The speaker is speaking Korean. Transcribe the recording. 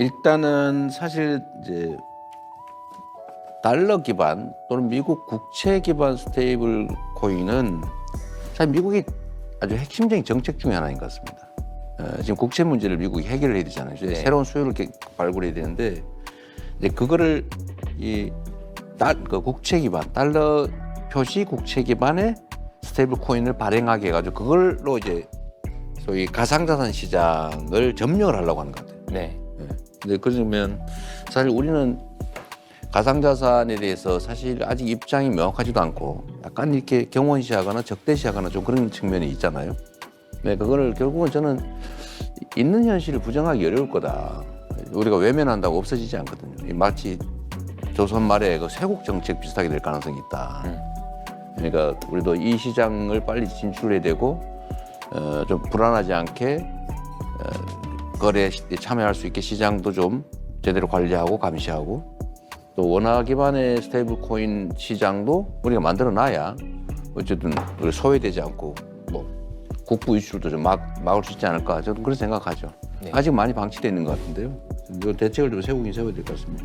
일단은 사실 이제 달러 기반 또는 미국 국채 기반 스테이블 코인은 사실 미국이 아주 핵심적인 정책 중에 하나인 것 같습니다. 어, 지금 국채 문제를 미국이 해결을 해야 되잖아요. 네. 새로운 수요를 발굴해야 되는데 이제 그거를 이 달, 그 국채 기반 달러 표시 국채 기반의 스테이블 코인을 발행하게 해가지고 그걸로 이제 소위 가상자산 시장을 점령을 하려고 하는 것 같아요. 네. 근데 그러면 사실 우리는 가상자산에 대해서 사실 아직 입장이 명확하지도 않고 약간 이렇게 경원시하거나 적대시하거나 좀 그런 측면이 있잖아요. 네, 그거를 결국은 저는 있는 현실을 부정하기 어려울 거다. 우리가 외면한다고 없어지지 않거든요. 이 마치 조선 말에 그 쇄국 정책 비슷하게 될 가능성이 있다. 음. 그러니까 우리도 이 시장을 빨리 진출해야 되고 어, 좀 불안하지 않게 어, 거래에 시- 참여할 수 있게 시장도 좀 제대로 관리하고 감시하고 또 원화 기반의 스테이블 코인 시장도 우리가 만들어 놔야 어쨌든 우리 소외되지 않고 뭐 국부 유출도 좀 막, 막을 수 있지 않을까 저는 그런 생각하죠. 네. 아직 많이 방치되어 있는 것 같은데요. 이 대책을 좀 세우긴 세워야 될 것 같습니다.